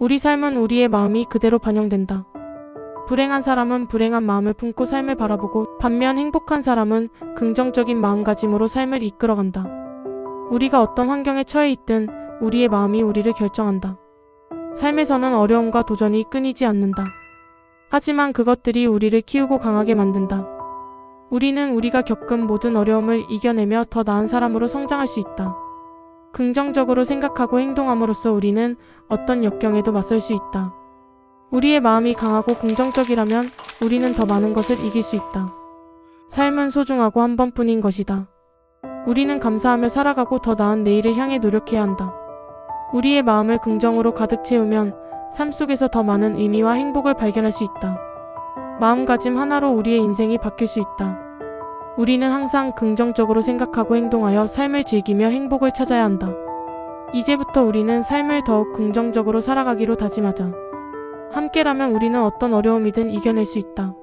우리 삶은 우리의 마음이 그대로 반영된다. 불행한 사람은 불행한 마음을 품고 삶을 바라보고 반면 행복한 사람은 긍정적인 마음가짐으로 삶을 이끌어간다. 우리가 어떤 환경에 처해 있든 우리의 마음이 우리를 결정한다. 삶에서는 어려움과 도전이 끊이지 않는다. 하지만 그것들이 우리를 키우고 강하게 만든다. 우리는 우리가 겪은 모든 어려움을 이겨내며 더 나은 사람으로 성장할 수 있다. 긍정적으로 생각하고 행동함으로써 우리는 어떤 역경에도 맞설 수 있다. 우리의 마음이 강하고 긍정적이라면 우리는 더 많은 것을 이길 수 있다. 삶은 소중하고 한 번뿐인 것이다. 우리는 감사하며 살아가고 더 나은 내일을 향해 노력해야 한다. 우리의 마음을 긍정으로 가득 채우면 삶 속에서 더 많은 의미와 행복을 발견할 수 있다. 마음가짐 하나로 우리의 인생이 바뀔 수 있다. 우리는 항상 긍정적으로 생각하고 행동하여 삶을 즐기며 행복을 찾아야 한다. 이제부터 우리는 삶을 더욱 긍정적으로 살아가기로 다짐하자. 함께라면 우리는 어떤 어려움이든 이겨낼 수 있다.